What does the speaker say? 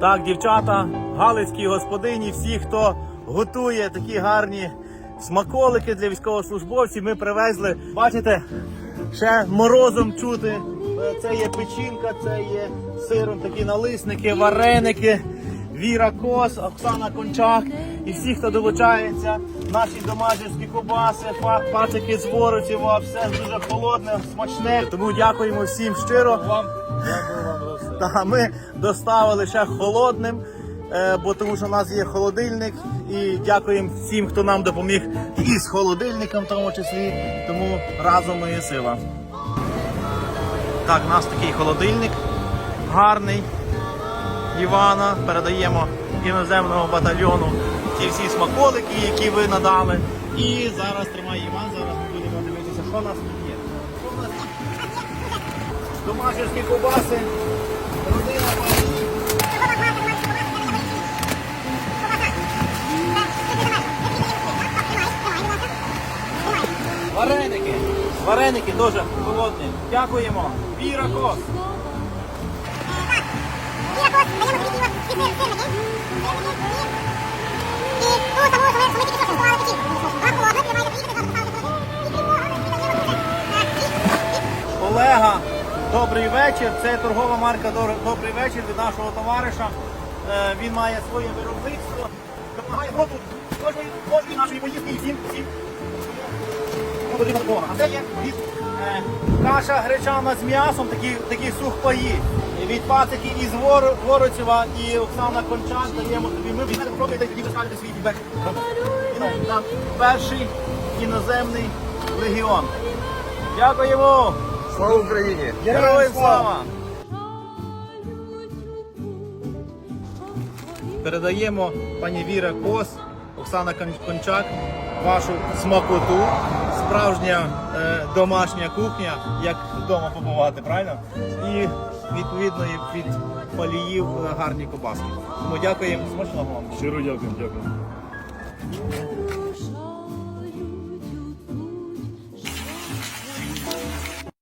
Так, дівчата, галицькі господині, всі, хто готує такі гарні смаколики для військовослужбовців, ми привезли. Бачите, ще морозом чути. Е, Це є печінка, це є сиром такі налисники, вареники. Віра Кос, Оксана Кончак і всі, хто долучається, наші домашні кубаси, па- пацики з Воротєва, все дуже холодне, смачне. Тому дякуємо всім щиро. Вам Та ми доставили ще холодним, е, бо тому що у нас є холодильник. І дякуємо всім, хто нам допоміг і з холодильником, в тому числі. Тому разом ми є сила. Так, у нас такий холодильник гарний. Івана передаємо іноземного батальйону ті всі смаколики, які ви надали. І зараз тримає Іван. Зараз ми будемо дивитися, що у нас Домашні ковбаси, родина пані. Вареники. Вареники дуже холодні. Дякуємо. Віра Кос. Олега, добрий вечір. Це торгова марка Добрий вечір від нашого товариша. Е, Він має своє виробництво. Допомагає кожної, кожної нашої поїздки всім. А це є е, каша гречана з м'ясом, такі, такі сухпаї. Від пацики із Вор, Воротєва і Оксана Кончак даємо тобі. Ми візьмете, пробуйте тоді ви свій фідбек. Перший іноземний легіон. Дякуємо! Слава Україні! Героям слава! Передаємо пані Віра Кос, Оксана Кончак, вашу смакоту. Справжня е, домашня кухня, як вдома побувати, правильно? І відповідно від паліїв е, гарні кобаски. Тому дякуємо, смачного вам. Щиро дякую, дякую.